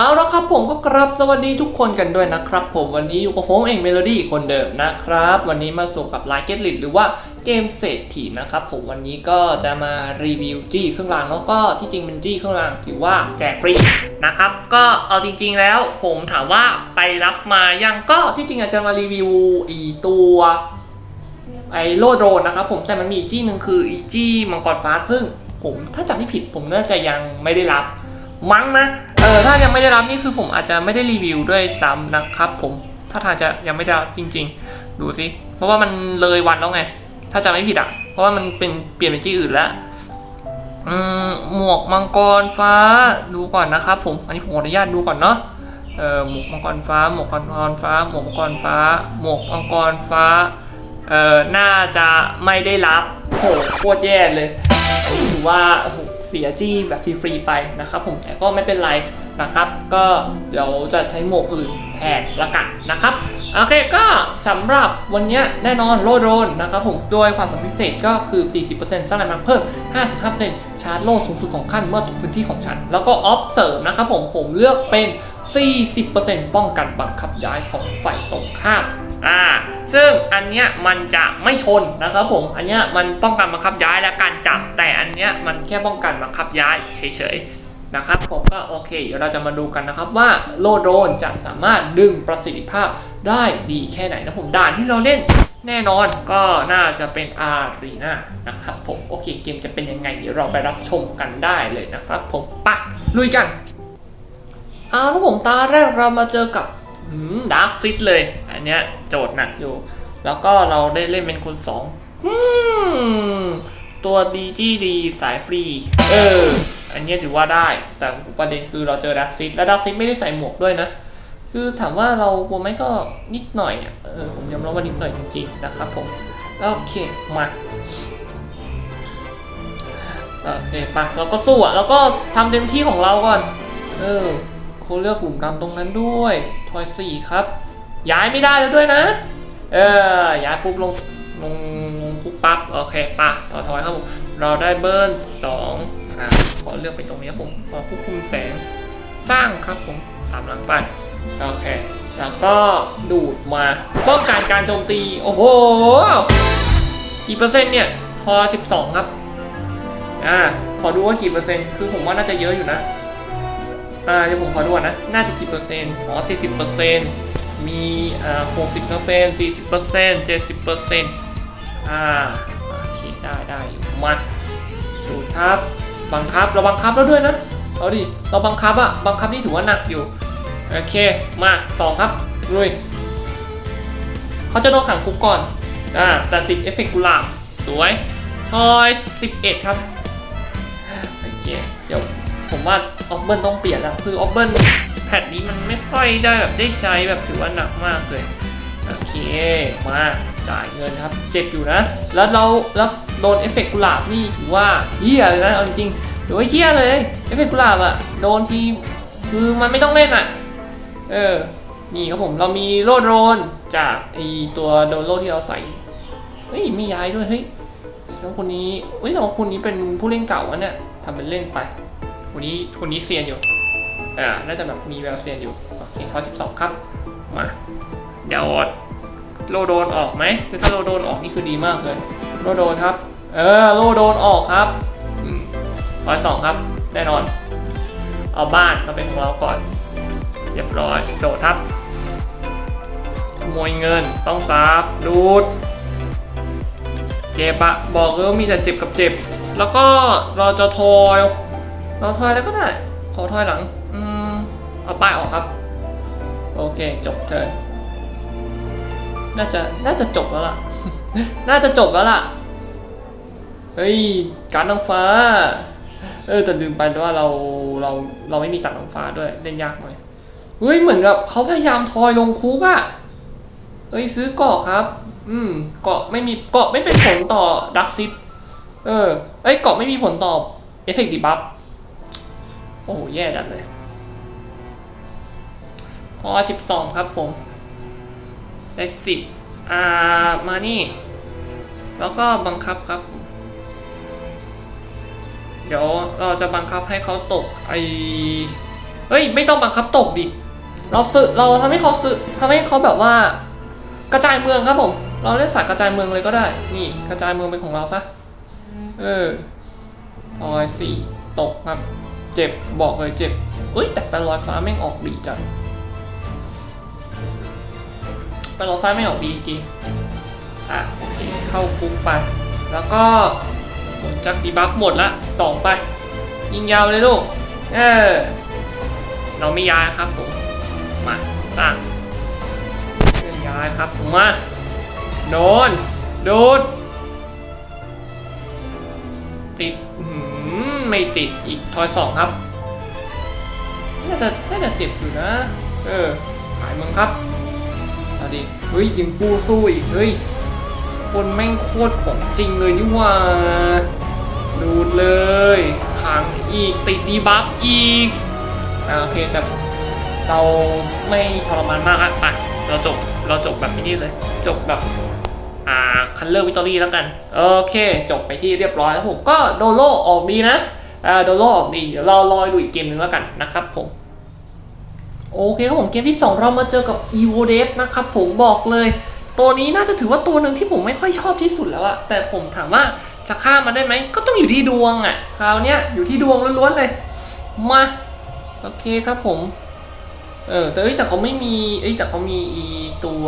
เอาละครับผมก็กราบสวัสดีทุกคนกันด้วยนะครับ ผมวันนี้อยู่กับผมเองเมโลดี้คนเดิมนะครับ วันนี้มาสู่กับไลเกตลิหรือว่าเกมเศรษฐีนะครับผมวันนี้ก็จะมารีวิวจี้เครื่องรางแล้วก็ที่จริงเป็นจี้เครื่องรางถือว่าแจกฟรีนะครับก็เอาจริง ๆแล้วผมถามว่าไปรับมายังก็ที่จริงอาจจะมารีวิวอีตัวไอโลโดรนนะครับผมแต่มันมีอีจี้หนึ่งคืออีจี้มังกรฟ้าซึ่งผมถ้าจำไม่ผิดผมน่าจะยังไม่ได้รับมั้งนะ เออถ้ายังไม่ได้รับนี่คือผมอาจจะไม่ได้รีวิวด้วยซ้ำนะครับผมถ้าทางจะยังไม่ได้รับจริง ๆ ดูสิเพราะว่ามันเลยวันแล้วไง ถ้าจำไม่ผิดอะ เพราะว่ามันเป็นเปลี่ยนเป็นจี้อื่นแล้วอืมหมวกมังกรฟ้าดูก่อนนะครับผมอันนี้ผมขออนุญาตดูก่อนเนาะเออหมวกมังกรฟ้า หมวกมังกรฟ้า หมวกมังกรฟ้า หมวกมังกรฟ้าเออน่าจะไม่ได้รับโหโคตรแย่เลยถือว่าโอ้ โหเสียจี้แบบฟรีๆไปนะครับผมแต่ก็ไม่เป็นไรนะครับ ก็เดี๋ยวจะใช้หมวกอื่นแทนละกันนะครับโอเคก็สำหรับวันนี้แน่นอนโลดโรนนะครับผมโดยความสำคัญพิเศษก็คือ 40%สร้างแรงเพิ่ม 55%ชาร์จโล่สูงสุดของขั้นเมื่อตกพื้นที่ของฉัน แล้วก็ออฟเสริมนะครับผมผมเลือกเป็น 40%ป้องกันบังคับย้ายของฝ่ายตรงข้าม อ่าซึ่งอันเนี้ยมันจะไม่ชนนะครับผมอันเนี้ยมันป้องกันบังคับย้ายและการจับ แต่อันเนี้ยมันแค่ป้องกันบังคับย้ายเฉยๆนะครับผมก็โอเคเดี๋ยวเราจะมาดูกันนะครับว่าโลโดนจะสามารถดึงประสิทธิภาพได้ดีแค่ไหนนะผมด่านที่เราเล่นแน่นอนก็น่าจะเป็นอารีนานะครับผมโอเคเกมจะเป็นยังไง เดี๋ยวเราไปรับชมกันได้เลยนะครับผมปะลุยกันเอาแล้วผมตาแรกเรามาเจอกับ ดาร์คซิตเลย อันเนี้ยโจทย์หนักอยู่ แล้วก็เราได้เล่นเป็นคนสองอืมตัวดีจีดีสายฟรี เออ อันเนี้ยถือว่าได้ แต่ประเด็นคือเราเจอดาร์คซิตและดาร์คซิตไม่ได้ใส่หมวกด้วยนะ คือถามว่าเรากลัวไหมก็นิดหน่อยอะเออผมยอมรับว่านิดหน่อยจริงๆนะครับผม โอเค มาโอเคไปเราก็สู้อะแล้วก็ทำเต็มที่ของเราก่อน เออ เขาเลือกกลุ่มดำตรงนั้นด้วยทอยสี่ครับ ย้ายไม่ได้แล้วด้วยนะ เออ ย้ายปุ๊บลงลงลงปุ๊บปั๊บ โอเคปะเราทอยครับผม เราได้เบิร์นสองอะขอเลือกไปตรงนี้ครับผมขอควบคุมแสง สร้างครับผมสามหลังไป โอเค แล้วก็ดูดมา ป้องกันการโจมตี โอ้โห กี่เปอร์เซ็นต์เนี่ย ทอ12ครับ อ่า ขอดูว่ากี่เปอร์เซ็นต์ คือผมว่าน่าจะเยอะอยู่นะ อ่าเดี๋ยวผมขอดูก่อนนะ น่าจะกี่เปอร์เซ็นต์ อ๋อ40เปอร์เซ็นต์ มีอ่า60เปอร์เซ็นต์40เปอร์เซ็นต์70เปอร์เซ็นต์อ่าโอเคได้ได้อยู่มาดูครับ บังคับ เราบังคับแล้วด้วยนะ เอาดิ เราบังคับอะบังคับนี่ถือว่าหนักอยู่ โอเค มาสองครับลุยเขาจะโดนขังคุกก่อน อ่า แต่ติดเอฟเฟกต์กุหลาบ สวย ทอย 11 ครับ โอเค เดี๋ยวผมว่า ออกเบิลต้องเปลี่ยนแล้วคือออกเบิลแพทนี้มันไม่ค่อยได้แบบได้ใช้แบบถือว่าหนักมากเลยโอเคมาจ่ายเงินครับ เจ็บอยู่นะ แล้วเราแล้วโดนเอฟเฟกต์กุหลาบนี่ถือว่าเฮี้ยเลยนะเอาจริงๆถือว่าเฮี้ยเลยเอฟเฟกต์กุหลาบอะโดนทีคือมันไม่ต้องเล่นอะเออนี่ครับผมเรามีโลดโรนจากไอตัวโดนโลดที่เราใส่เฮ้ยมีย้ายด้วยเฮ้ยสองคนนี้เฮ้ยสองคนนี้เป็นผู้เล่นเก่าวะเนี่ยทำเป็นเล่นไป คนนี้คนนี้เซียนอยู่ อ่า น่าจะแบบมีแววเซียนอยู่ โอเคข้อสิบสองครับ มา เดี๋ยวโลโดนออกไหมคือถ้าโลโดนออกนี่คือดีมากเลย โลโดนครับ เออ โลโดนออกครับร้อยสองครับ แน่นอน เอาบ้านมาเป็นของเราก่อน เรียบร้อย โดดครับขโมยเงิน ต้องซับดูด เจ็บอะบอกเลยว่ามีแต่เจ็บกับเจ็บ แล้วก็เราจะทอย เราทอยแล้วก็ได้ ขอทอยหลัง อืม เอาป้ายออกครับ โอเค จบเทิร์นน่าจะ น่าจะจบแล้วล่ะ น่าจะจบแล้วล่ะ เฮ้ย การน้ำฟ้า เออแต่ลืมไปว่าเรา เรา เราไม่มีตัดน้ำฟ้าด้วย เล่นยากหน่อย เฮ้ย เหมือนกับเขาพยายามทอยลงคุกอะเฮ้ย ซื้อเกาะครับ อืม เกาะไม่มี เกาะไม่เป็นผลต่อดักซิปเออ เอ้ย เกาะไม่มีผลต่อเอฟเฟกต์ดีบัฟ อ้โหแย่จัดเลยพอสิบสองครับผม ได้สิบอ่ามานี่ แล้วก็บังคับครับ เดี๋ยวเราจะบังคับให้เขาตกไอเฮ้ย ไม่ต้องบังคับตกดิ เราสึเราทำให้เขาสึทำให้เขาแบบว่า กระจายเมืองครับผม เราเล่นสายกระจายเมืองเลยก็ได้ นี่กระจายเมืองเป็นของเราซะ เออทอยสี่ตกครับ เจ็บบอกเลยเจ็บเอ้ยแต่ไปลอยฟ้าแม่งออกดีจังไปลอยฟ้าไม่ออกดีจริงอะโอเคเข้าคุกไป แล้วก็ผลจากดีบัฟหมดละสองไป ยิงยาวเลยลูกเออเราไม่ย้ายครับผมมาสร้างเรื่องย้ายครับผมมาโดนโดดติด ไม่ติดอีกทอยสองครับน่าจะน่าจะเจ็บอยู่นะ เออหายมึงครับเอาดิเฮ้ยยิงปูสู้อีกเฮ้ยคนแม่งโคตรของจริงเลยนี่หว่าดูดเลยขังอีกติดดีบัฟอีกอ่าโอเคแต่เราไม่ทรมานมากอะไปเราจบเราจบแบบนี้เลย จบแบบอ่าคันเลอร์วิตอรี่แล้วกัน โอเค จบไปที่เรียบร้อยแล้วผมก็โดโลออกดีนะอ่า โดโลออกดีเดี๋ยวเรารอดูอีกเกมหนึ่งแล้วกันนะครับผม โอเคครับผมเกมที่ 2 เรามาเจอกับ e v o d e นะครับผมบอกเลย ตัวนี้น่าจะถือว่าตัวหนึ่งที่ผมไม่ค่อยชอบที่สุดแล้วอะแต่ผมถามว่าจะฆ่ามันได้ไหม ก็ต้องอยู่ที่ดวงอะคราวเนี้ยอยู่ที่ดวงล้วนๆเลย มา โอเคครับผม เออแต่เอ้ยแต่เขาไม่มีเอ้ยแต่เขามีอีตัว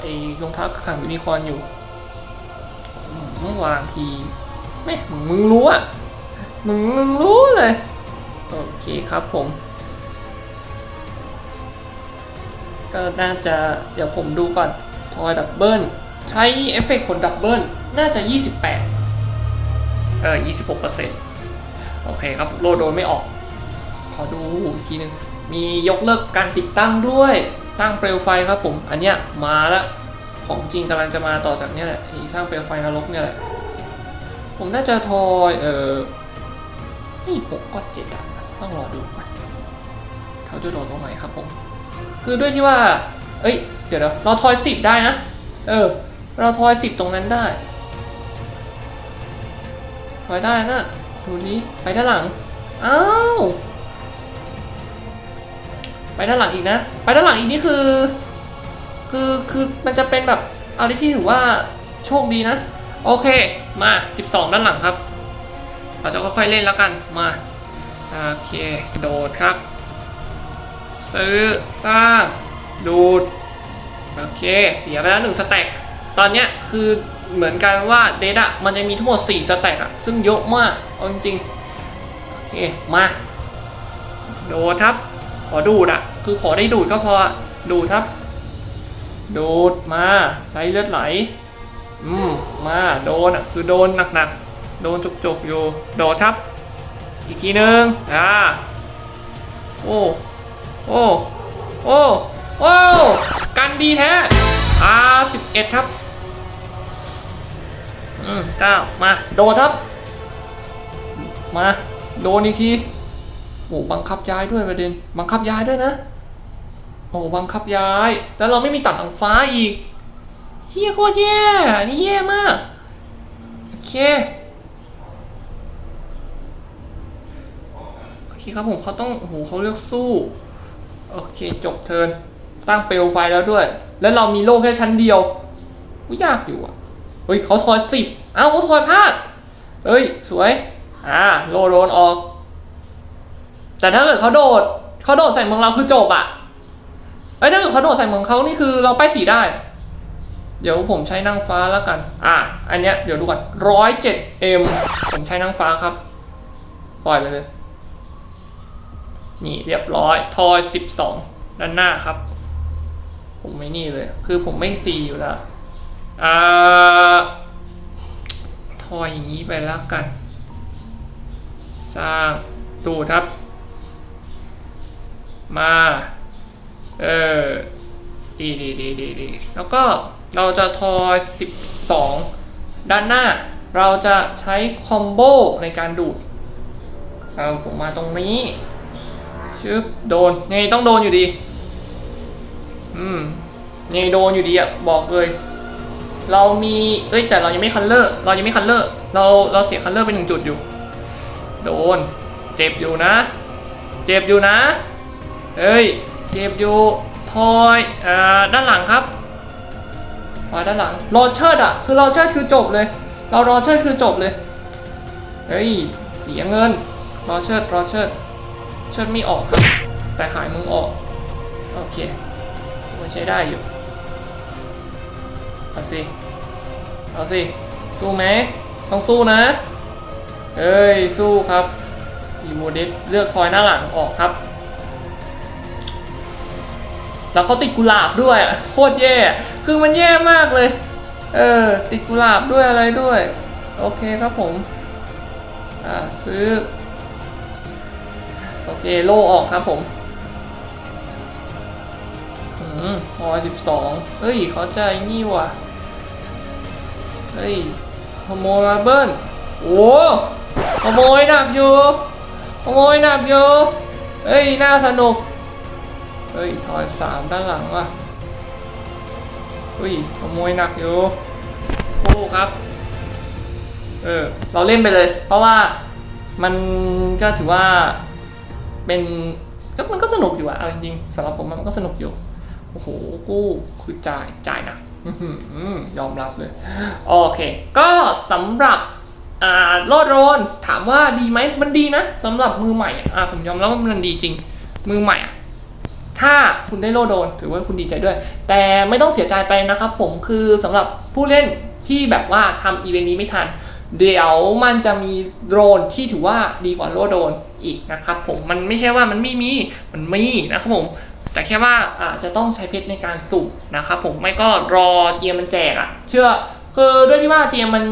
ไอ้รองเท้าขังยูนิคอร์นอยู่มเมื่อวางทีแม่มึงรู้อะ มึงมึงรู้เลย โอเคครับผม ก็น่าจะเดี๋ยวผมดูก่อนทอยดับเบิลใช้เอฟเฟกต์ผลดับเบิลน่าจะ 28 เออ 26%โอเคครับโลโดนไม่ออก ขอดูอีกทีหนึง มียกเลิกการติดตั้งด้วย สร้างเปลวไฟครับผม อันเนี้ยมาแล้ว ของจริงกำลังจะมาต่อจากเนี้ยแหละสร้างเปลวไฟนรกเนี่ยแหละ ผมน่าจะทอย เออ นี่หกก็เจ็ดอะต้องรอดูก่อนเขาจะโดดตรงไหนครับผม คือด้วยที่ว่า เอ้ย เดี๋ยวนะเราทอยสิบได้นะ เออ เราทอยสิบตรงนั้นได้ ทอยได้นะ ดูดิไปด้านหลัง อ้าว ไปด้านหลังอีกนะ ไปด้านหลังอีกนี่คือ คือ คือ มันจะเป็นแบบอะไรที่ถือว่าโชคดีนะ โอเค มา 12 ด้านหลังครับ เราจะค่อยๆเล่นแล้วกันมาโอเคโดดครับ ซื้อสร้างดูดโอเคเสียไปแล้วหนึ่งสแต็กตอนเนี้ยคือเหมือนกันว่าเดทอะมันจะมีทั้งหมด 4 สแต็กอะซึ่งเยอะมากเอาจริงโอเคมาโดดครับ ขอดูดอะคือขอได้ดูดก็พอดูดครับ ดูดมาใช้เลือดไหล อืมมาโดนอะคือโดนหนักๆ โดนจุกๆอยู่ โดดครับ อีกทีนึงอ่า โอ้ โอ้ โอ้ โอ้ กันดีแท้ อ่าสิบเอ็ดครับ อืมเก้ามา โดนครับ มา โดนอีกทีโอ้บังคับย้ายด้วยประเด็น บังคับย้ายด้วยนะ โอ้บังคับย้าย แล้วเราไม่มีตัดหลังฟ้าอีกเฮียโคตรแย่อันนี่แย่มาก โอเค โอเคครับผมเขาต้องโอ้โหเขาเลือกสู้ โอเคจบเทิร์นสร้างเปลวไฟแล้วด้วย แล้วเรามีโล่แค่ชั้นเดียวกูยากอยู่อะเฮ้ยเขาทอยสิบอ้าวเขาทอยพลาดเฮ้ยสวยอ่าโลโดนออก แต่ถ้าเกิดเขาโดดเขาโดดใส่เมืองเราคือจบอะเอ้ยถ้าเกิดเขาโดดใส่เมืองเขานี่คือเราไปสีได้ เดี๋ยวผมใช้นางฟ้าแล้วกัน อ่าอันเนี้ยเดี๋ยวดูก่อนร้อยเจ็ดเอ็มผมใช้นางฟ้าครับ ปล่อยไปเลย นี่เรียบร้อย ทอย12ด้านหน้าครับ ผมไม่นี่เลย คือผมไม่ซีอยู่แล้วอ่าทอยอย่างนี้ไปแล้วกัน สร้างดูครับ มา เออ ดีดีดีดีดีแล้วก็เราจะทอย12ด้านหน้า เราจะใช้คอมโบในการดูด เอาผมมาตรงนี้ ชึบโดนไงต้องโดนอยู่ดี อืมไงโดนอยู่ดีอะบอกเลย เรามีเอ้ยแต่เรายังไม่คันเลอร์เรายังไม่คันเลอร์เราเราเสียคันเลอร์ไปหนึ่งจุดอยู่ โดน เจ็บอยู่นะ เจ็บอยู่นะเอ้ยเจ็บอยู่ทอยอ่าด้านหลังครับทอยด้านหลังรอเชิดอะคือรอเชิดคือจบเลย เรารอเชิดคือจบเลยเฮ้ยเสียเงินรอเชิดรอเชิด เชิดไม่ออกครับ แต่ขายมึงออก โอเคถือว่าใช้ได้อยู่ เอาสิ เอาสิ สู้ไหม ต้องสู้นะ เอ้ย สู้ครับอีโมเดสเลือกทอยหน้าหลังออกครับ แล้วเขาติดกุหลาบด้วย โคตรแย่ คือมันแย่มากเลย เออ ติดกุหลาบด้วยอะไรด้วย โอเคครับผม อ่า ซื้อ โอเคโลออกครับผมอืมพอสิบสองเฮ้ยเขาใจนี่ว่ะ เฮ้ยขโมยมาเบิ้ลโอ้ขโมยหนักอยู่ขโมยหนักอยู่ เฮ้ย น่าสนุก เฮ้ย ถอยสามด้านหลังว่ะเฮ้ยขโมยหนักอยู่โอ้ครับ เออ เราเล่นไปเลย เพราะว่ามันก็ถือว่า เป็นก็มันก็สนุกอยู่อะเอาจริงๆสำหรับผมมันก็สนุกอยู่โอ้โหกู้คือจ่ายจ่ายนักอื้อหือยอมรับเลย โอเค ก็สำหรับอ่าโลดโรนถามว่าดีไหมมันดีนะสำหรับมือใหม่อ่าผมยอมรับว่ามันดีจริง มือใหม่อะถ้าคุณได้โลดโดนถือว่าคุณดีใจด้วย แต่ไม่ต้องเสียใจไปนะครับ ผมคือสำหรับผู้เล่นที่แบบว่าทำอีเวนต์นี้ไม่ทัน เดี๋ยวมันจะมีโดรนที่ถือว่าดีกว่าโลดโดน อีกนะครับผมมันไม่ใช่ว่ามันไม่มีมันมีนะครับผมแต่แค่ว่าอาจจะต้องใช้เพชรในการสุ่มนะครับผมไม่ก็รอเจียมมันแจกอะเชื่อคือด้วยที่ว่าเจียมมัน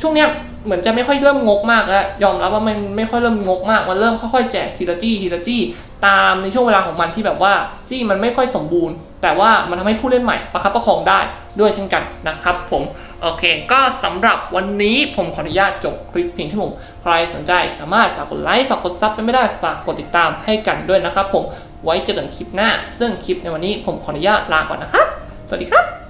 ช่วงเนี้ยเหมือนจะไม่ค่อยเริ่มงกมากแล้วยอมรับว่ามันไม่ค่อยเริ่มงกมากมันเริ่มค่อยๆแจกทีละจี้ทีละจี้ตามในช่วงเวลาของมันที่แบบว่าจี้มันไม่ค่อยสมบูรณ์ แต่ว่ามันทำให้ผู้เล่นใหม่ประคับประคองได้ด้วยเช่นกันนะครับผมโอเค ก็สำหรับวันนี้ผมขออนุญาตจบคลิปเพียงที่ผมใครสนใจสามารถฝากกดไลค์ฝากกดซับไปไม่ได้ฝากกดติดตามให้กันด้วยนะครับผมไว้เจอกันคลิปหน้า ซึ่งคลิปในวันนี้ผมขออนุญาตลาก่อนนะครับ สวัสดีครับ